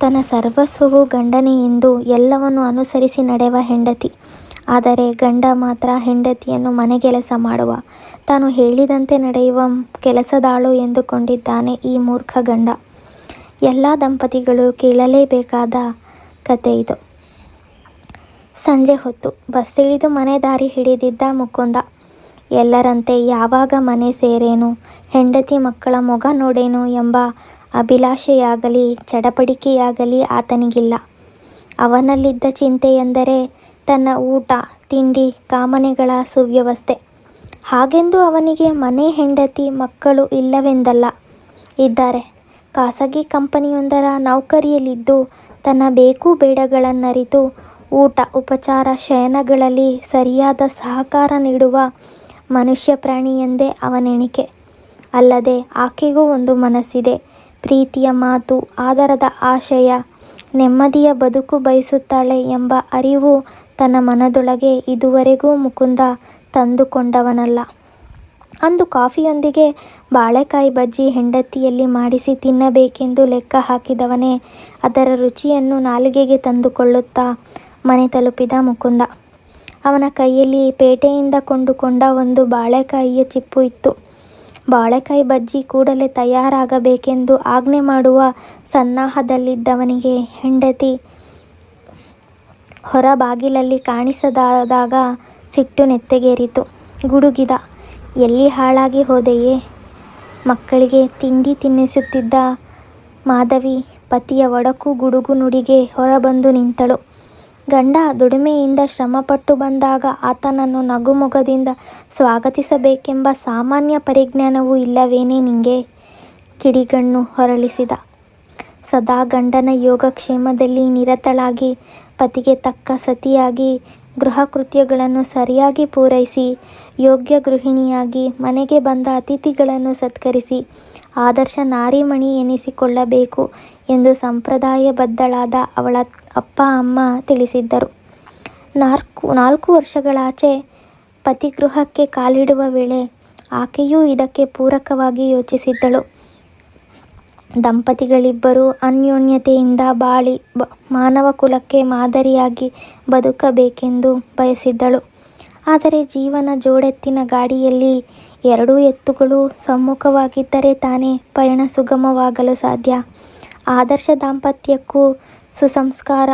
ತನ್ನ ಸರ್ವಸ್ವವು ಗಂಡನೇ ಎಂದು ಎಲ್ಲವನ್ನು ಅನುಸರಿಸಿ ನಡೆವ ಹೆಂಡತಿ. ಆದರೆ ಗಂಡ ಮಾತ್ರ ಹೆಂಡತಿಯನ್ನು ಮನೆಗೆಲಸ ಮಾಡುವ, ತಾನು ಹೇಳಿದಂತೆ ನಡೆಯುವ ಕೆಲಸದಾಳು ಎಂದುಕೊಂಡಿದ್ದಾನೆ ಈ ಮೂರ್ಖ ಗಂಡ. ಎಲ್ಲ ದಂಪತಿಗಳು ಕೇಳಲೇಬೇಕಾದ ಕತೆ ಇದು. ಸಂಜೆ ಹೊತ್ತು. ಬಸ್ಸಿಳಿದು ಮನೆ ದಾರಿ ಹಿಡಿದಿದ್ದ ಮುಕುಂದ. ಎಲ್ಲರಂತೆ ಯಾವಾಗ ಮನೆ ಸೇರೇನು, ಹೆಂಡತಿ ಮಕ್ಕಳ ಮೊಗ ನೋಡೇನು ಎಂಬ ಅಭಿಲಾಷೆಯಾಗಲಿ ಚಡಪಡಿಕೆಯಾಗಲಿ ಆತನಿಗಿಲ್ಲ. ಅವನಲ್ಲಿದ್ದ ಚಿಂತೆಯೆಂದರೆ ತನ್ನ ಊಟ, ತಿಂಡಿ, ಕಾಮನೆಗಳ ಸುವ್ಯವಸ್ಥೆ. ಹಾಗೆಂದು ಅವನಿಗೆ ಮನೆ ಹೆಂಡತಿ ಮಕ್ಕಳು ಇಲ್ಲವೆಂದಲ್ಲ. ಇದ್ದಾರೆ. ಖಾಸಗಿ ಕಂಪನಿಯೊಂದರ ನೌಕರಿಯಲ್ಲಿದ್ದು ತನ್ನ ಬೇಕು ಬೇಡಗಳನ್ನರಿತು ಊಟ, ಉಪಚಾರ, ಶಯನಗಳಲ್ಲಿ ಸರಿಯಾದ ಸಹಕಾರ ನೀಡುವ ಮನುಷ್ಯ ಪ್ರಾಣಿ ಎಂದೇ ಅವನೆಣಿಕೆ. ಅಲ್ಲದೆ ಆಕೆಗೂ ಒಂದು ಮನಸ್ಸಿದೆ. ಪ್ರೀತಿಯ ಮಾತು, ಆದರದ ಆಶಯ, ನೆಮ್ಮದಿಯ ಬದುಕು ಬಯಸುತ್ತಾಳೆ ಎಂಬ ಅರಿವು ತನ್ನ ಮನದೊಳಗೆ ಇದುವರೆಗೂ ಮುಕುಂದ ತಂದುಕೊಂಡವನಲ್ಲ. ಅಂದು ಕಾಫಿಯೊಂದಿಗೆ ಬಾಳೆಕಾಯಿ ಬಜ್ಜಿ ಹೆಂಡತಿಯಲ್ಲಿ ಮಾಡಿಸಿ ತಿನ್ನಬೇಕೆಂದು ಲೆಕ್ಕ ಹಾಕಿದವನೇ ಅದರ ರುಚಿಯನ್ನು ನಾಲಿಗೆಗೆ ತಂದುಕೊಳ್ಳುತ್ತಾ ಮನೆ ತಲುಪಿದ ಮುಕುಂದ. ಅವನ ಕೈಯಲ್ಲಿ ಪೇಟೆಯಿಂದ ಕೊಂಡುಕೊಂಡ ಒಂದು ಬಾಳೆಕಾಯಿಯ ಚಿಪ್ಪು ಇತ್ತು. ಬಾಳೆಕಾಯಿ ಬಜ್ಜಿ ಕೂಡಲೇ ತಯಾರಾಗಬೇಕೆಂದು ಆಜ್ಞೆ ಮಾಡುವ ಸನ್ನಾಹದಲ್ಲಿದ್ದವನಿಗೆ ಹೆಂಡತಿ ಹೊರ ಬಾಗಿಲಲ್ಲಿ ಕಾಣಿಸದಾದಾಗ ಸಿಟ್ಟು ನೆತ್ತಿಗೇರಿತು. ಗುಡುಗಿದ. ಎಲ್ಲಿ ಹಾಳಾಗಿ ಹೋದೆಯೇ? ಮಕ್ಕಳಿಗೆ ತಿಂಡಿ ತಿನ್ನಿಸುತ್ತಿದ್ದ ಮಾಧವಿ ಪತಿಯ ಒಡಕು ಗುಡುಗು ನುಡಿಗೆ ಹೊರಬಂದು ನಿಂತಳು. ಗಂಡ ದುಡಿಮೆಯಿಂದ ಶ್ರಮಪಟ್ಟು ಬಂದಾಗ ಆತನನ್ನು ನಗುಮೊಗದಿಂದ ಸ್ವಾಗತಿಸಬೇಕೆಂಬ ಸಾಮಾನ್ಯ ಪರಿಜ್ಞಾನವೂ ಇಲ್ಲವೇನೇ ನಿಂಗೆ? ಕಿಡಿಗಣ್ಣು ಹೊರಳಿಸಿದ. ಸದಾ ಗಂಡನ ಯೋಗಕ್ಷೇಮದಲ್ಲಿ ನಿರತಳಾಗಿ, ಪತಿಗೆ ತಕ್ಕ ಸತಿಯಾಗಿ, ಗೃಹಕೃತ್ಯಗಳನ್ನು ಸರಿಯಾಗಿ ಪೂರೈಸಿ, ಯೋಗ್ಯ ಗೃಹಿಣಿಯಾಗಿ, ಮನೆಗೆ ಬಂದ ಅತಿಥಿಗಳನ್ನು ಸತ್ಕರಿಸಿ, ಆದರ್ಶ ನಾರಿಮಣಿ ಎನಿಸಿಕೊಳ್ಳಬೇಕು ಎಂದು ಸಂಪ್ರದಾಯಬದ್ಧಳಾದ ಅವಳ ಅಪ್ಪ, ಅಮ್ಮ ತಿಳಿಸಿದ್ದರು. ನಾಲ್ಕು ನಾಲ್ಕು ವರ್ಷಗಳಾಚೆ ಪತಿಗೃಹಕ್ಕೆ ಕಾಲಿಡುವ ವೇಳೆ ಆಕೆಯೂ ಇದಕ್ಕೆ ಪೂರಕವಾಗಿ ಯೋಚಿಸಿದ್ದಳು. ದಂಪತಿಗಳಿಬ್ಬರೂ ಅನ್ಯೋನ್ಯತೆಯಿಂದ ಬಾಳಿ, ಬ, ಮಾನವ ಕುಲಕ್ಕೆ ಮಾದರಿಯಾಗಿ ಬದುಕಬೇಕೆಂದು ಬಯಸಿದ್ದಳು. ಆದರೆ ಜೀವನ ಜೋಡೆತ್ತಿನ ಗಾಡಿಯಲ್ಲಿ ಎರಡೂ ಎತ್ತುಗಳು ಸಮ್ಮುಖವಾಗಿದ್ದರೆ ತಾನೇ ಪಯಣ ಸುಗಮವಾಗಲು ಸಾಧ್ಯ. ಆದರ್ಶ ದಾಂಪತ್ಯಕ್ಕೂ ಸುಸಂಸ್ಕಾರ,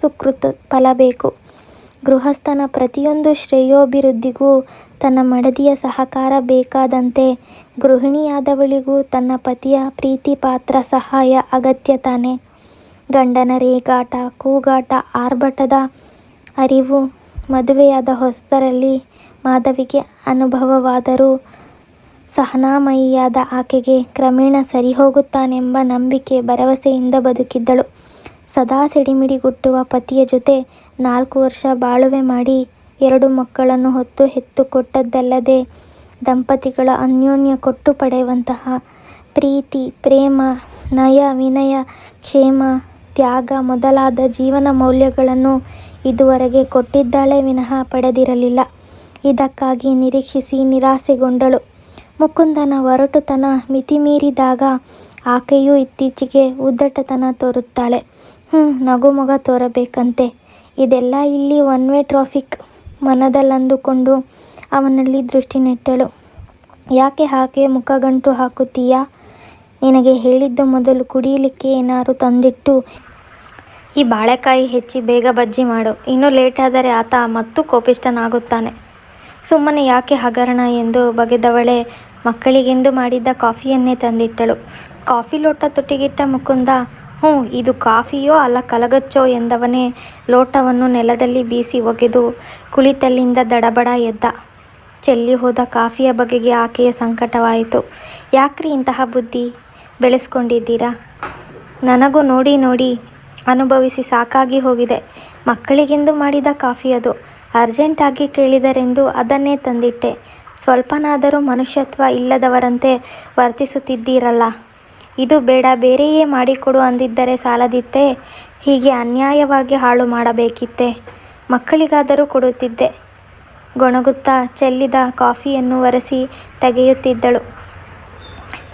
ಸುಕೃತ ಫಲ ಬೇಕು. ಗೃಹಸ್ಥನ ಪ್ರತಿಯೊಂದು ಶ್ರೇಯೋಭಿವೃದ್ಧಿಗೂ ತನ್ನ ಮಡದಿಯ ಸಹಕಾರ ಬೇಕಾದಂತೆ ಗೃಹಿಣಿಯಾದವಳಿಗೂ ತನ್ನ ಪತಿಯ ಪ್ರೀತಿಪಾತ್ರ ಸಹಾಯ ಅಗತ್ಯ ತಾನೇ? ಗಂಡನ ರೇಗಾಟ, ಕೂಗಾಟ, ಆರ್ಭಟದ ಅರಿವು ಮದುವೆಯಾದ ಹೊಸದರಲ್ಲಿ ಮಾಧವಿಗೆ ಅನುಭವವಾದರೂ ಸಹನಾಮಯಿಯಾದ ಆಕೆಗೆ ಕ್ರಮೇಣ ಸರಿಹೋಗುತ್ತಾನೆಂಬ ನಂಬಿಕೆ ಭರವಸೆಯಿಂದ ಬದುಕಿದ್ದಳು. ಸದಾ ಸಿಡಿಮಿಡಿಗುಟ್ಟುವ ಪತಿಯ ಜೊತೆ ನಾಲ್ಕು ವರ್ಷ ಬಾಳುವೆ ಮಾಡಿ ಎರಡು ಮಕ್ಕಳನ್ನು ಹೊತ್ತು ಹೆತ್ತು ಕೊಟ್ಟದ್ದಲ್ಲದೆ ದಂಪತಿಗಳ ಅನ್ಯೋನ್ಯ ಕೊಟ್ಟು ಪಡೆಯುವಂತಹ ಪ್ರೀತಿ, ಪ್ರೇಮ, ನಯ, ವಿನಯ, ಕ್ಷೇಮ, ತ್ಯಾಗ ಮೊದಲಾದ ಜೀವನ ಮೌಲ್ಯಗಳನ್ನು ಇದುವರೆಗೆ ಕೊಟ್ಟಿದ್ದಾಳೆ ವಿನಃ ಪಡೆದಿರಲಿಲ್ಲ. ಇದಕ್ಕಾಗಿ ನಿರೀಕ್ಷಿಸಿ ನಿರಾಸೆಗೊಂಡಳು. ಮುಕುಂದನ ಒರಟುತನ ಮಿತಿಮೀರಿದಾಗ ಆಕೆಯೂ ಇತ್ತೀಚೆಗೆ ಉದ್ದಟತನ ತೋರುತ್ತಾಳೆ. ಹೂಂ ನಗುಮೊಗ ತೋರಬೇಕಂತೆ. ಇದೆಲ್ಲ ಇಲ್ಲಿ ಒನ್ ವೇ ಟ್ರಾಫಿಕ್ ಮನದಲ್ಲಂದುಕೊಂಡು ಅವನಲ್ಲಿ ದೃಷ್ಟಿ ನೆಟ್ಟಳು. ಯಾಕೆ ಹಾಗೆ ಮುಖಗಂಟು ಹಾಕುತ್ತೀಯಾ? ನಿನಗೆ ಹೇಳಿದ್ದು ಮೊದಲು ಕುಡಿಯಲಿಕ್ಕೆ ಏನಾರು ತಂದಿಟ್ಟು ಈ ಬಾಳೆಕಾಯಿ ಹೆಚ್ಚಿ ಬೇಗ ಬಜ್ಜಿ ಮಾಡು. ಇನ್ನೂ ಲೇಟಾದರೆ ಆತ ಮತ್ತೂ ಕೋಪಿಷ್ಟನಾಗುತ್ತಾನೆ ಸುಮ್ಮನೆ ಯಾಕೆ ಹಗರಣ ಎಂದು ಬಗೆದವಳೆ ಮಕ್ಕಳಿಗೆಂದು ಮಾಡಿದ್ದ ಕಾಫಿಯನ್ನೇ ತಂದಿಟ್ಟಳು. ಕಾಫಿ ಲೋಟ ತುಟಿಗಿಟ್ಟ ಮುಕುಂದ ಹೂಂ ಇದು ಕಾಫಿಯೋ ಅಲ್ಲ ಕಲಗಚ್ಚೋ ಎಂದವನೇ ಲೋಟವನ್ನು ನೆಲದಲ್ಲಿ ಬೀಸಿ ಒಗೆದು ಕುಳಿತಲ್ಲಿಂದ ದಡಬಡ ಎದ್ದ. ಚೆಲ್ಲಿ ಹೋದ ಕಾಫಿಯ ಬಗೆಗೆ ಆಕೆಯ ಸಂಕಟವಾಯಿತು. ಯಾಕ್ರಿ ಇಂತಹ ಬುದ್ಧಿ ಬೆಳೆಸ್ಕೊಂಡಿದ್ದೀರಾ? ನನಗೂ ನೋಡಿ ನೋಡಿ ಅನುಭವಿಸಿ ಸಾಕಾಗಿ ಹೋಗಿದೆ. ಮಕ್ಕಳಿಗೆಂದು ಮಾಡಿದ ಕಾಫಿ ಅದು. ಅರ್ಜೆಂಟಾಗಿ ಕೇಳಿದರೆಂದು ಅದನ್ನೇ ತಂದಿಟ್ಟೆ. ಸ್ವಲ್ಪನಾದರೂ ಮನುಷ್ಯತ್ವ ಇಲ್ಲದವರಂತೆ ವರ್ತಿಸುತ್ತಿದ್ದೀರಲ್ಲ. ಇದು ಬೇಡ, ಬೇರೆಯೇ ಮಾಡಿಕೊಡು ಅಂದಿದ್ದರೆ ಸಾಲದಿತ್ತೆ, ಹೀಗೆ ಅನ್ಯಾಯವಾಗಿ ಹಾಳು ಮಾಡಬೇಕಿತ್ತೆ ಮಕ್ಕಳಿಗಾದರೂ ಕೊಡುತ್ತಿದ್ದೆ. ಗೊಣಗುತ್ತಾ ಚೆಲ್ಲಿದ ಕಾಫಿಯನ್ನು ಒರೆಸಿ ತೆಗೆಯುತ್ತಿದ್ದಳು.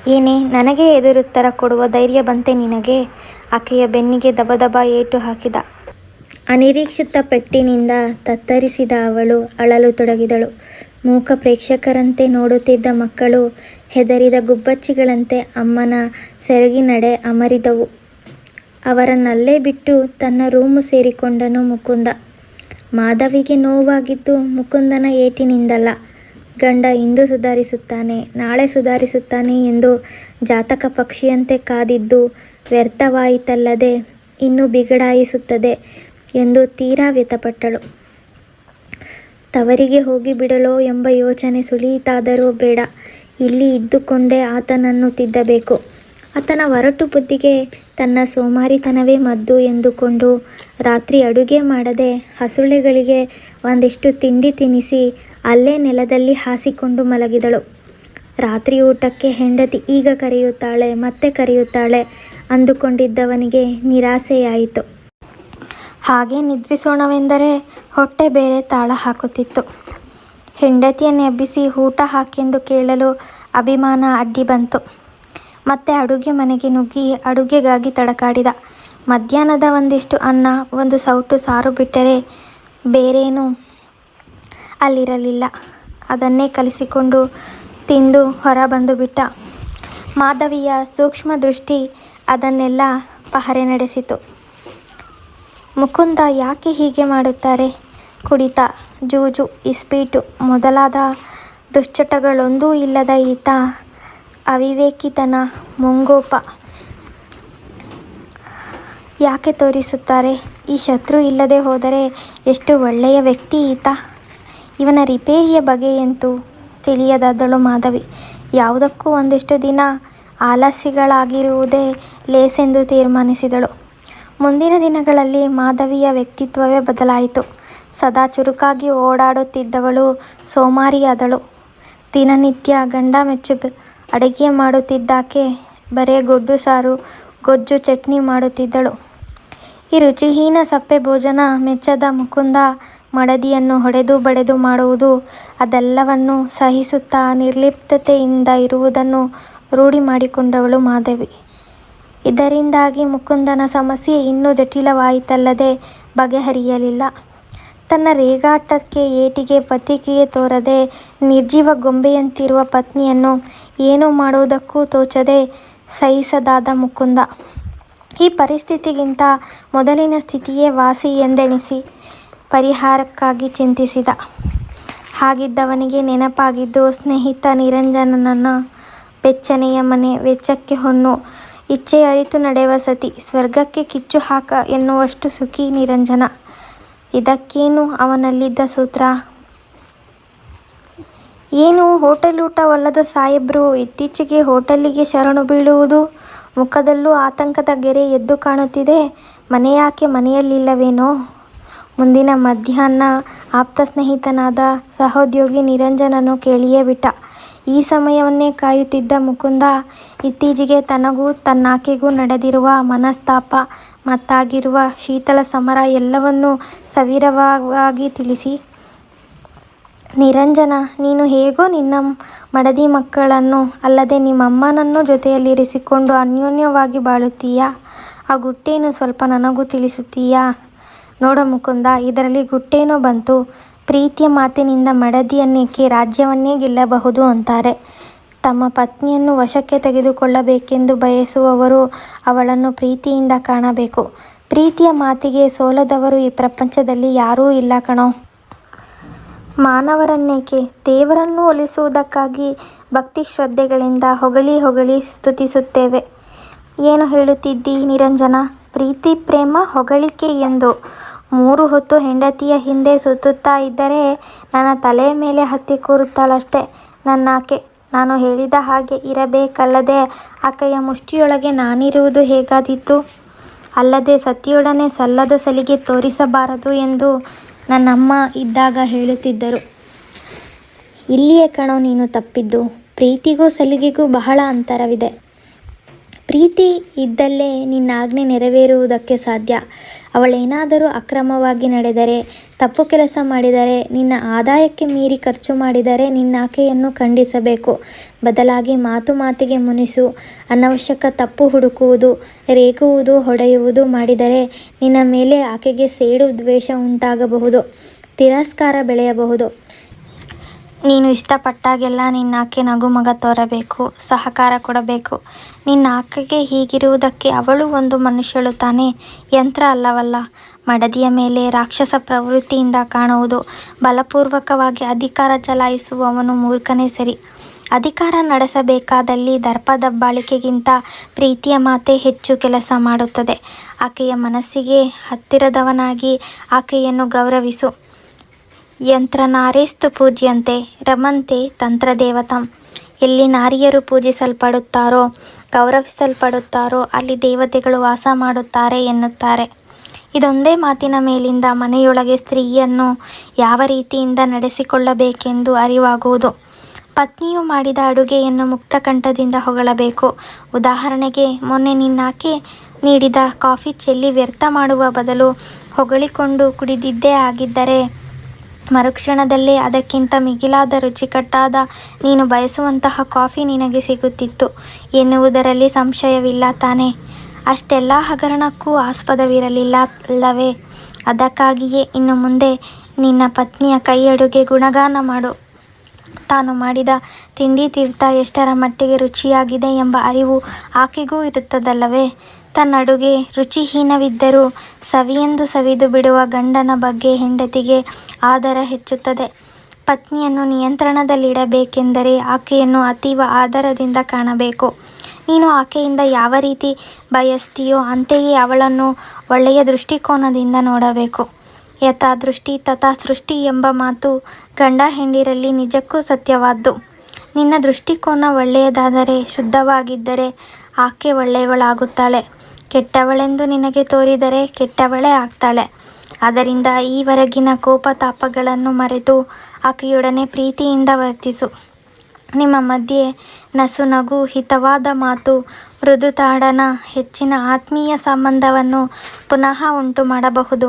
ಏನೇ, ನನಗೆ ಎದುರುತ್ತರ ಕೊಡುವ ಧೈರ್ಯ ಬಂತೆ ನಿನಗೆ ಆಕೆಯ ಬೆನ್ನಿಗೆ ದಬದಬ ಏಟು ಹಾಕಿದ ಅನಿರೀಕ್ಷಿತ ಪೆಟ್ಟಿನಿಂದ ತತ್ತರಿಸಿದ ಅವಳು ಅಳಲು ತೊಡಗಿದಳು ಮೂಕ ಪ್ರೇಕ್ಷಕರಂತೆ ನೋಡುತ್ತಿದ್ದ ಮಕ್ಕಳು ಹೆದರಿದ ಗುಬ್ಬಚ್ಚಿಗಳಂತೆ ಅಮ್ಮನ ಸೆರಗಿನಡೆ ಅಮರಿದವು. ಅವರನ್ನಲ್ಲೇ ಬಿಟ್ಟು ತನ್ನ ರೂಮು ಸೇರಿಕೊಂಡನು ಮುಕುಂದ. ಮಾಧವಿಗೆ ನೋವಾಗಿದ್ದು ಮುಕುಂದನ ಏಟಿನಿಂದಲ್ಲ ಗಂಡ ಇಂದು ಸುಧಾರಿಸುತ್ತಾನೆ, ನಾಳೆ ಸುಧಾರಿಸುತ್ತಾನೆ ಎಂದು ಜಾತಕ ಪಕ್ಷಿಯಂತೆ ಕಾದಿದ್ದು ವ್ಯರ್ಥವಾಯಿತಲ್ಲದೆ ಇನ್ನೂ ಬಿಗಡಾಯಿಸುತ್ತದೆ ಎಂದು ತೀರಾ ವ್ಯಥಪಟ್ಟಳು. ತವರಿಗೆ ಹೋಗಿ ಬಿಡಲೋ ಎಂಬ ಯೋಚನೆ ಸುಳಿಯಿತಾದರೂ ಬೇಡ. ಇಲ್ಲಿ ಇದ್ದುಕೊಂಡೇ ಆತನನ್ನು ತಿದ್ದಬೇಕು. ಆತನ ಒರಟು ಬುದ್ಧಿಗೆ ತನ್ನ ಸೋಮಾರಿತನವೇ ಮದ್ದು ಎಂದುಕೊಂಡು ರಾತ್ರಿ ಅಡುಗೆ ಮಾಡದೆ ಹಸುಳೆಗಳಿಗೆ ಒಂದಿಷ್ಟು ತಿಂಡಿ ತಿನ್ನಿಸಿ ಅಲ್ಲೇ ನೆಲದಲ್ಲಿ ಹಾಸಿಕೊಂಡು ಮಲಗಿದಳು. ರಾತ್ರಿ ಊಟಕ್ಕೆ ಹೆಂಡತಿ ಈಗ ಕರೆಯುತ್ತಾಳೆ, ಮತ್ತೆ ಕರೆಯುತ್ತಾಳೆ ಅಂದುಕೊಂಡಿದ್ದವನಿಗೆ ನಿರಾಸೆಯಾಯಿತು. ಹಾಗೆ ನಿದ್ರಿಸೋಣವೆಂದರೆ ಹೊಟ್ಟೆ ಬೇರೆ ತಾಳ ಹಾಕುತ್ತಿತ್ತು. ಹೆಂಡತಿಯನ್ನು ಎಬ್ಬಿಸಿ ಊಟ ಹಾಕೆಂದು ಕೇಳಲು ಅಭಿಮಾನ ಅಡ್ಡಿ ಬಂತು. ಮತ್ತೆ ಅಡುಗೆ ಮನೆಗೆ ನುಗ್ಗಿ ಅಡುಗೆಗಾಗಿ ತಡಕಾಡಿದ. ಮಧ್ಯಾಹ್ನದ ಒಂದಿಷ್ಟು ಅನ್ನ, ಒಂದು ಸೌಟು ಸಾರು ಬಿಟ್ಟರೆ ಬೇರೇನೂ ಅಲ್ಲಿರಲಿಲ್ಲ. ಅದನ್ನೇ ಕಲಿಸಿಕೊಂಡು ತಿಂದು ಹೊರ ಬಂದು ಬಿಟ್ಟ. ಮಾಧವಿಯ ಸೂಕ್ಷ್ಮ ದೃಷ್ಟಿ ಅದನ್ನೆಲ್ಲ ಪಹರೆ ನಡೆಸಿತು. ಮುಕುಂದ ಯಾಕೆ ಹೀಗೆ ಮಾಡುತ್ತಾರೆ? ಕುಡಿತ, ಜೂಜು, ಇಸ್ಪೀಟು ಮೊದಲಾದ ದುಶ್ಚಟಗಳೊಂದೂ ಇಲ್ಲದ ಈತ ಅವಿವೇಕಿತನ ಮುಂಗೋಪ. ಯಾಕೆ ತೋರಿಸುತ್ತಾರೆ? ಈ ಶತ್ರು ಇಲ್ಲದೆ ಹೋದರೆ ಎಷ್ಟು ಒಳ್ಳೆಯ ವ್ಯಕ್ತಿ ಈತ? ಇವನ ರಿಪೇರಿಯ ಬಗೆಯಂತೂ ತಿಳಿಯದಾದಳು ಮಾಧವಿ. ಯಾವುದಕ್ಕೂ ಒಂದಿಷ್ಟು ದಿನ ಆಲಸಿಗಳಾಗಿರುವುದೇ ಲೇಸೆಂದು ತೀರ್ಮಾನಿಸಿದಳು. ಮುಂದಿನ ದಿನಗಳಲ್ಲಿ ಮಾಧವಿಯ ವ್ಯಕ್ತಿತ್ವವೇ ಬದಲಾಯಿತು. ಸದಾ ಚುರುಕಾಗಿ ಓಡಾಡುತ್ತಿದ್ದವಳು ಸೋಮಾರಿಯಾದಳು. ದಿನನಿತ್ಯ ಗಂಡ ಮೆಚ್ಚುಗ ಅಡಿಗೆ ಮಾಡುತ್ತಿದ್ದಾಕೆ. ಬರೇ ಗೊಡ್ಡು ಸಾರು, ಗೊಜ್ಜು ಚಟ್ನಿ ಮಾಡುತ್ತಿದ್ದಳು. ಈ ರುಚಿಹೀನ ಸಪ್ಪೆ ಭೋಜನ ಮೆಚ್ಚದ ಮುಕುಂದ ಮಡದಿಯನ್ನು ಹೊಡೆದು ಬಡೆದು ಮಾಡುವುದು ಅದೆಲ್ಲವನ್ನು ಸಹಿಸುತ್ತಾ ನಿರ್ಲಿಪ್ತತೆಯಿಂದ ಇರುವುದನ್ನು ರೂಢಿ ಮಾಡಿಕೊಂಡವಳು ಮಾಧವಿ. ಇದರಿಂದಾಗಿ ಮುಕುಂದನ ಸಮಸ್ಯೆ ಇನ್ನೂ ಜಟಿಲವಾಯಿತಲ್ಲದೆ ಬಗೆಹರಿಯಲಿಲ್ಲ. ತನ್ನ ರೇಗಾಟಕ್ಕೆ ಏಟಿಗೆ ಪ್ರತಿಕ್ರಿಯೆ ತೋರದೆ ನಿರ್ಜೀವ ಗೊಂಬೆಯಂತಿರುವ ಪತ್ನಿಯನ್ನು ಏನು ಮಾಡುವುದಕ್ಕೂ ತೋಚದೆ ಸಹಿಸದಾದ ಮುಕುಂದ. ಈ ಪರಿಸ್ಥಿತಿಗಿಂತ ಮೊದಲಿನ ಸ್ಥಿತಿಯೇ ವಾಸಿ ಎಂದೆಣಿಸಿ ಪರಿಹಾರಕ್ಕಾಗಿ ಚಿಂತಿಸಿದ. ಹಾಗಿದ್ದವನಿಗೆ ನೆನಪಾಗಿದ್ದು ಸ್ನೇಹಿತ ನಿರಂಜನನ ಬೆಚ್ಚನೆಯ ಮನೆ ವೆಚ್ಚಕ್ಕೆ ಹೊನ್ನು. ಇಚ್ಛೆ ಅರಿತು ನಡೆವ ಸತಿ ಸ್ವರ್ಗಕ್ಕೆ ಕಿಚ್ಚು ಹಾಕ ಎನ್ನುವಷ್ಟು ಸುಖಿ ನಿರಂಜನ. ಇದಕ್ಕೇನು ಅವನಲ್ಲಿದ್ದ ಸೂತ್ರ? ಏನು ಹೋಟೆಲ್ ಊಟವಲ್ಲದ ಸಾಹೇಬ್ರು, ಇತ್ತೀಚೆಗೆ ಹೋಟೆಲ್ಲಿಗೆ ಶರಣು ಬೀಳುವುದು ಮುಖದಲ್ಲೂ ಆತಂಕದ ಗೆರೆ ಎದ್ದು ಕಾಣುತ್ತಿದೆ. ಮನೆಯಾಕೆ ಮನೆಯಲ್ಲಿಲ್ಲವೇನೋ? ಮುಂದಿನ ಮಧ್ಯಾಹ್ನ ಆಪ್ತ ಸ್ನೇಹಿತನಾದ ಸಹೋದ್ಯೋಗಿ ನಿರಂಜನನು ಕೇಳಿಯೇ ಬಿಟ್ಟ. ಈ ಸಮಯವನ್ನೇ ಕಾಯುತ್ತಿದ್ದ ಮುಕುಂದ, ಇತ್ತೀಚೆಗೆ ತನಗೂ ತನ್ನಾಕೆಗೂ ನಡೆದಿರುವ ಮನಸ್ತಾಪ ಮತ್ತಾಗಿರುವ ಶೀತಲ ಸಮರ ಎಲ್ಲವನ್ನೂ ಸವಿವರವಾಗಿ ತಿಳಿಸಿ ನಿರಂಜನ, ನೀನು ಹೇಗೋ ನಿನ್ನ ಮಡದಿ ಮಕ್ಕಳನ್ನು, ಅಲ್ಲದೆ ನಿಮ್ಮಮ್ಮನನ್ನು ಜೊತೆಯಲ್ಲಿರಿಸಿಕೊಂಡು ಅನ್ಯೋನ್ಯವಾಗಿ ಬಾಳುತ್ತೀಯಾ? ಆ ಗುಟ್ಟೇನು ಸ್ವಲ್ಪ ನನಗೂ ತಿಳಿಸುತ್ತೀಯಾ? ನೋಡ ಮುಕುಂದ, ಇದರಲ್ಲಿ ಗುಟ್ಟೇನೋ ಬಂತು. ಪ್ರೀತಿಯ ಮಾತಿನಿಂದ ಮಡದಿಯನ್ನೇಕೆ ರಾಜ್ಯವನ್ನೇ ಗೆಲ್ಲಬಹುದು ಅಂತಾರೆ. ತಮ್ಮ ಪತ್ನಿಯನ್ನು ವಶಕ್ಕೆ ತೆಗೆದುಕೊಳ್ಳಬೇಕೆಂದು ಬಯಸುವವರು ಅವಳನ್ನು ಪ್ರೀತಿಯಿಂದ ಕಾಣಬೇಕು. ಪ್ರೀತಿಯ ಮಾತಿಗೆ ಸೋಲದವರು ಈ ಪ್ರಪಂಚದಲ್ಲಿ ಯಾರೂ ಇಲ್ಲ ಕಣೋ. ಮಾನವರನ್ನೇಕೆ? ದೇವರನ್ನು ಒಲಿಸುವುದಕ್ಕಾಗಿ ಭಕ್ತಿ ಶ್ರದ್ಧೆಗಳಿಂದ ಹೊಗಳಿ ಹೊಗಳಿ ಸ್ತುತಿಸುತ್ತೇವೆ. ಏನು ಹೇಳುತ್ತಿದ್ದಿ ನಿರಂಜನ? ಪ್ರೀತಿ, ಪ್ರೇಮ, ಹೊಗಳಿಕೆ ಎಂದು ಮೂರು ಹೊತ್ತು ಹೆಂಡತಿಯ ಹಿಂದೆ ಸುತ್ತುತ್ತಾ ಇದ್ದರೆ ನನ್ನ ತಲೆಯ ಮೇಲೆ ಹತ್ತಿ ಕೂರುತ್ತಾಳಷ್ಟೆ. ನನ್ನಾಕೆ ನಾನು ಹೇಳಿದ ಹಾಗೆ ಇರಬೇಕಲ್ಲದೆ ಆಕೆಯ ಮುಷ್ಟಿಯೊಳಗೆ ನಾನಿರುವುದು ಹೇಗಾದೀತು? ಅಲ್ಲದೆ ಸತಿಯೊಡನೆ ಸಲ್ಲದ ಸಲಿಗೆ ತೋರಿಸಬಾರದು ಎಂದು ನನ್ನಮ್ಮ ಇದ್ದಾಗ ಹೇಳುತ್ತಿದ್ದರು, ಇಲ್ಲಿಯೇ ಕಣೋ ನೀನು ತಪ್ಪಿದ್ದು. ಪ್ರೀತಿಗೂ ಸಲಿಗೆಗೂ ಬಹಳ ಅಂತರವಿದೆ. ಪ್ರೀತಿ ಇದ್ದಲ್ಲೇ ನಿನ್ನ ಆಜ್ಞೆ ನೆರವೇರುವುದಕ್ಕೆ ಸಾಧ್ಯ. ಅವಳೇನಾದರೂ ಅಕ್ರಮವಾಗಿ ನಡೆದರೆ, ತಪ್ಪು ಕೆಲಸ ಮಾಡಿದರೆ, ನಿನ್ನ ಆದಾಯಕ್ಕೆ ಮೀರಿ ಖರ್ಚು ಮಾಡಿದರೆ ನಿನ್ನಾಕೆಯನ್ನು ಖಂಡಿಸಬೇಕು. ಬದಲಾಗಿ ಮಾತು ಮಾತಿಗೆ ಮುನಿಸು, ಅನವಶ್ಯಕ ತಪ್ಪು ಹುಡುಕುವುದು, ರೇಗುವುದು, ಹೊಡೆಯುವುದು ಮಾಡಿದರೆ ನಿನ್ನ ಮೇಲೆ ಆಕೆಗೆ ಸೇಡು ದ್ವೇಷ ಉಂಟಾಗಬಹುದು, ತಿರಸ್ಕಾರ ಬೆಳೆಯಬಹುದು. ನೀನು ಇಷ್ಟಪಟ್ಟಾಗೆಲ್ಲ ನಿನ್ನ ಆಕೆ ನಗುಮೊಗ ತೋರಬೇಕು, ಸಹಕಾರ ಕೊಡಬೇಕು. ನಿನ್ನ ಆಕೆಗೆ ಹೀಗಿರುವುದಕ್ಕೆ ಅವಳು ಒಂದು ಮನುಷ್ಯಳು ತಾನೇ? ಯಂತ್ರ ಅಲ್ಲವಲ್ಲ. ಮಡದಿಯ ಮೇಲೆ ರಾಕ್ಷಸ ಪ್ರವೃತ್ತಿಯಿಂದ ಕಾಣುವುದು. ಬಲಪೂರ್ವಕವಾಗಿ ಅಧಿಕಾರ ಚಲಾಯಿಸುವವನು ಮೂರ್ಖನೇ ಸರಿ. ಅಧಿಕಾರ ನಡೆಸಬೇಕಾದಲ್ಲಿ ದರ್ಪದಬ್ಬಾಳಿಕೆಗಿಂತ ಪ್ರೀತಿಯ ಮಾತೆ ಹೆಚ್ಚು ಕೆಲಸ ಮಾಡುತ್ತದೆ. ಆಕೆಯ ಮನಸ್ಸಿಗೆ ಹತ್ತಿರದವನಾಗಿ ಆಕೆಯನ್ನು ಗೌರವಿಸು. ಯಂತ್ರನಾರೇಸ್ತು ಪೂಜ್ಯಂತೆ, ರಮಂತೆ ತಂತ್ರದೇವತಂ. ಎಲ್ಲಿ ನಾರಿಯರು ಪೂಜಿಸಲ್ಪಡುತ್ತಾರೋ, ಗೌರವಿಸಲ್ಪಡುತ್ತಾರೋ, ಅಲ್ಲಿ ದೇವತೆಗಳು ವಾಸ ಮಾಡುತ್ತಾರೆ ಎನ್ನುತ್ತಾರೆ. ಇದೊಂದೇ ಮಾತಿನ ಮೇಲಿಂದ ಮನೆಯೊಳಗೆ ಸ್ತ್ರೀಯನ್ನು ಯಾವ ರೀತಿಯಿಂದ ನಡೆಸಿಕೊಳ್ಳಬೇಕೆಂದು ಅರಿವಾಗುವುದು. ಪತ್ನಿಯು ಮಾಡಿದ ಅಡುಗೆಯನ್ನು ಮುಕ್ತಕಂಠದಿಂದ ಹೊಗಳಬೇಕು. ಉದಾಹರಣೆಗೆ, ಮೊನ್ನೆ ನಿನ್ನಾಕೆ ನೀಡಿದ ಕಾಫಿ ಚೆಲ್ಲಿ ವ್ಯರ್ಥ ಮಾಡುವ ಬದಲು ಹೊಗಳಿಕೊಂಡು ಕುಡಿದಿದ್ದೇ ಆಗಿದ್ದರೆ ಮರುಕ್ಷಣದಲ್ಲೇ ಅದಕ್ಕಿಂತ ಮಿಗಿಲಾದ ರುಚಿಕಟ್ಟಾದ ನೀನು ಬಯಸುವಂತಹ ಕಾಫಿ ನಿನಗೆ ಸಿಗುತ್ತಿತ್ತು. ಎನ್ನುವುದರಲ್ಲಿ ಸಂಶಯವಿಲ್ಲ ತಾನೇ. ಅಷ್ಟೆಲ್ಲ ಹಗರಣಕ್ಕೂ ಆಸ್ಪದವಿರಲಿಲ್ಲ ಅಲ್ಲವೇ? ಅದಕ್ಕಾಗಿಯೇ ಇನ್ನು ಮುಂದೆ ನಿನ್ನ ಪತ್ನಿಯ ಕೈ ಅಡುಗೆ ಗುಣಗಾನ ಮಾಡು. ತಾನು ಮಾಡಿದ ತಿಂಡಿ ತೀರ್ಥ ಎಷ್ಟರ ಮಟ್ಟಿಗೆ ರುಚಿಯಾಗಿದೆ ಎಂಬ ಅರಿವು ಆಕೆಗೂ ಇರುತ್ತದಲ್ಲವೇ? ತನ್ನ ಅಡುಗೆ ರುಚಿಹೀನವಿದ್ದರೂ ಸವಿಯೆಂದು ಸವಿದು ಬಿಡುವ ಗಂಡನ ಬಗ್ಗೆ ಹೆಂಡತಿಗೆ ಆದರ ಹೆಚ್ಚುತ್ತದೆ. ಪತ್ನಿಯನ್ನು ನಿಯಂತ್ರಣದಲ್ಲಿಡಬೇಕೆಂದರೆ ಆಕೆಯನ್ನು ಅತೀವ ಆದರದಿಂದ ಕಾಣಬೇಕು. ನೀನು ಆಕೆಯಿಂದ ಯಾವ ರೀತಿ ಬಯಸ್ತೀಯೋ ಅಂತೆಯೇ ಅವಳನ್ನು ಒಳ್ಳೆಯ ದೃಷ್ಟಿಕೋನದಿಂದ ನೋಡಬೇಕು. ಯಥಾ ದೃಷ್ಟಿ ತಥಾ ಸೃಷ್ಟಿ ಎಂಬ ಮಾತು ಗಂಡ ಹೆಂಡಿರಲ್ಲಿ ನಿಜಕ್ಕೂ ಸತ್ಯವಾದ್ದು. ನಿನ್ನ ದೃಷ್ಟಿಕೋನ ಒಳ್ಳೆಯದಾದರೆ, ಶುದ್ಧವಾಗಿದ್ದರೆ ಆಕೆ ಒಳ್ಳೆಯವಳಾಗುತ್ತಾಳೆ. ಕೆಟ್ಟವಳೆಂದು ನಿನಗೆ ತೋರಿದರೆ ಕೆಟ್ಟವಳೇ ಆಗ್ತಾಳೆ. ಅದರಿಂದ ಈವರೆಗಿನ ಕೋಪ ತಾಪಗಳನ್ನು ಮರೆತು ಆಕೆಯೊಡನೆ ಪ್ರೀತಿಯಿಂದ ವರ್ತಿಸು. ನಿಮ್ಮ ಮಧ್ಯೆ ನಸು ನಗು ಹಿತವಾದ ಮಾತು, ಮೃದು ತಾಡನ ಹೆಚ್ಚಿನ ಆತ್ಮೀಯ ಸಂಬಂಧವನ್ನು ಪುನಃ ಉಂಟು ಮಾಡಬಹುದು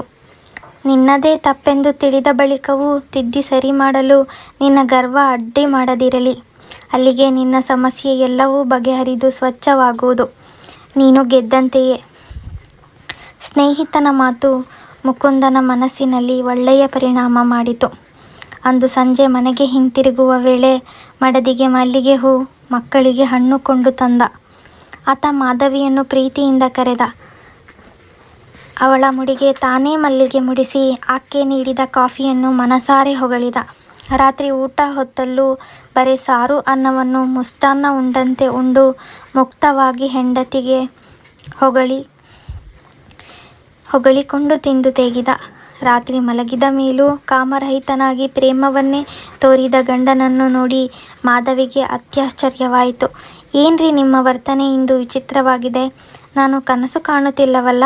ನಿನ್ನದೇ ತಪ್ಪೆಂದು ತಿಳಿದ ಬಳಿಕವೂ ತಿದ್ದಿ ಸರಿ ಮಾಡಲು ನಿನ್ನ ಗರ್ವ ಅಡ್ಡಿ ಮಾಡದಿರಲಿ. ಅಲ್ಲಿಗೆ ನಿನ್ನ ಸಮಸ್ಯೆ ಎಲ್ಲವೂ ಬಗೆಹರಿದು ಸ್ವಚ್ಛವಾಗುವುದು. ನೀನು ಗೆದ್ದಂತೆಯೇ. ಸ್ನೇಹಿತನ ಮಾತು ಮುಕುಂದನ ಮನಸ್ಸಿನಲ್ಲಿ ಒಳ್ಳೆಯ ಪರಿಣಾಮ ಮಾಡಿತು. ಅಂದು ಸಂಜೆ ಮನೆಗೆ ಹಿಂತಿರುಗುವ ವೇಳೆ ಮಡದಿಗೆ ಮಲ್ಲಿಗೆ ಹೂ, ಮಕ್ಕಳಿಗೆ ಹಣ್ಣು ಕೊಂಡು ತಂದ. ಆತ ಮಾಧವಿಯನ್ನು ಪ್ರೀತಿಯಿಂದ ಕರೆದ. ಅವಳ ಮುಡಿಗೆ ತಾನೇ ಮಲ್ಲಿಗೆ ಮುಡಿಸಿ ಆಕೆ ನೀಡಿದ ಕಾಫಿಯನ್ನು ಮನಸಾರೆ ಹೊಗಳಿದ. ರಾತ್ರಿ ಊಟ ಹೊತ್ತಲ್ಲೂ ಬರೀ ಸಾರು ಅನ್ನವನ್ನು ಮುಷ್ಟಾನ್ನ ಉಂಡಂತೆ ಉಂಡು ಮುಕ್ತವಾಗಿ ಹೆಂಡತಿಗೆ ಹೊಗಳಿ, ಹೊಗಳಿಕೊಂಡು ತಿಂದು ತೇಗಿದ. ರಾತ್ರಿ ಮಲಗಿದ ಮೇಲೂ ಕಾಮರಹಿತನಾಗಿ ಪ್ರೇಮವನ್ನೇ ತೋರಿದ ಗಂಡನನ್ನು ನೋಡಿ ಮಾಧವಿಗೆ ಅತ್ಯಾಶ್ಚರ್ಯವಾಯಿತು. ಏನ್ರಿ ನಿಮ್ಮ ವರ್ತನೆ ಇಂದು ವಿಚಿತ್ರವಾಗಿದೆ? ನಾನು ಕನಸು ಕಾಣುತ್ತಿಲ್ಲವಲ್ಲ?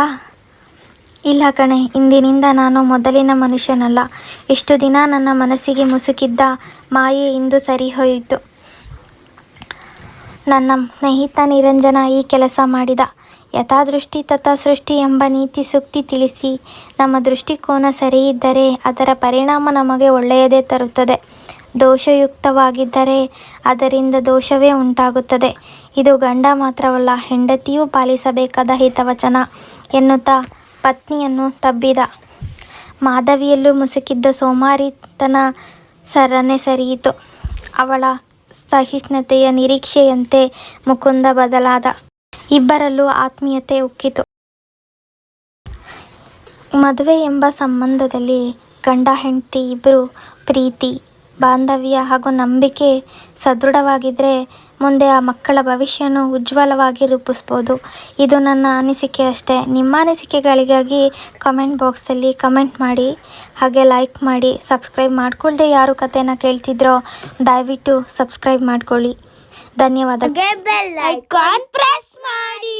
ಇಲ್ಲ ಕಣೆ, ಇಂದಿನಿಂದ ನಾನು ಮೊದಲಿನ ಮನುಷ್ಯನಲ್ಲ. ಇಷ್ಟು ದಿನ ನನ್ನ ಮನಸ್ಸಿಗೆ ಮುಸುಕಿದ್ದ ಮಾಯೆ ಇಂದು ಸರಿಹೋಯಿತು ನನ್ನ ಸ್ನೇಹಿತ ನಿರಂಜನ ಈ ಕೆಲಸ ಮಾಡಿದ. ಯಥಾದೃಷ್ಟಿ ತಥಾ ಸೃಷ್ಟಿ ಎಂಬ ನೀತಿ ಸೂಕ್ತಿ ತಿಳಿಸಿ. ನಮ್ಮ ದೃಷ್ಟಿಕೋನ ಸರಿಯಿದ್ದರೆ ಅದರ ಪರಿಣಾಮ ನಮಗೆ ಒಳ್ಳೆಯದೇ ತರುತ್ತದೆ. ದೋಷಯುಕ್ತವಾಗಿದ್ದರೆ ಅದರಿಂದ ದೋಷವೇ ಉಂಟಾಗುತ್ತದೆ. ಇದು ಗಂಡ ಮಾತ್ರವಲ್ಲ, ಹೆಂಡತಿಯೂ ಪಾಲಿಸಬೇಕಾದ ಹಿತವಚನ ಎನ್ನುತ್ತಾ ಪತ್ನಿಯನ್ನು ತಬ್ಬಿದ. ಮಾಧವಿಯಲ್ಲೂ ಮುಸುಕಿದ್ದ ಸೋಮಾರಿತನ ಸರನೆ ಸರಿಯಿತು. ಅವಳ ಸಹಿಷ್ಣುತೆಯ ನಿರೀಕ್ಷೆಯಂತೆ ಮುಕುಂದ ಬದಲಾದ. ಇಬ್ಬರಲ್ಲೂ ಆತ್ಮೀಯತೆ ಉಕ್ಕಿತು. ಮದುವೆ ಎಂಬ ಸಂಬಂಧದಲ್ಲಿ ಗಂಡ, ಹೆಂಡತಿ ಇಬ್ಬರು ಪ್ರೀತಿ ಬಾಂಧವ್ಯ ಹಾಗೂ ನಂಬಿಕೆ ಸದೃಢವಾಗಿದ್ದರೆ ಮುಂದೆ ಆ ಮಕ್ಕಳ ಭವಿಷ್ಯನು ಉಜ್ವಲವಾಗಿ ರೂಪಿಸ್ಬೋದು. ಇದು ನನ್ನ ಅನಿಸಿಕೆ ಅಷ್ಟೇ. ನಿಮ್ಮ ಅನಿಸಿಕೆಗಳಿಗಾಗಿ ಕಮೆಂಟ್ ಬಾಕ್ಸಲ್ಲಿ ಕಮೆಂಟ್ ಮಾಡಿ, ಹಾಗೆ ಲೈಕ್ ಮಾಡಿ ಸಬ್ಸ್ಕ್ರೈಬ್ ಮಾಡಿಕೊಳ್ಳದೆ ಯಾರು ಕಥೆನ ಕೇಳ್ತಿದ್ರೋ ದಯವಿಟ್ಟು ಸಬ್ಸ್ಕ್ರೈಬ್ ಮಾಡ್ಕೊಳ್ಳಿ. ಧನ್ಯವಾದ. ಬೆಲ್ ಐಕಾನ್ ಪ್ರೆಸ್ ಮಾಡಿ.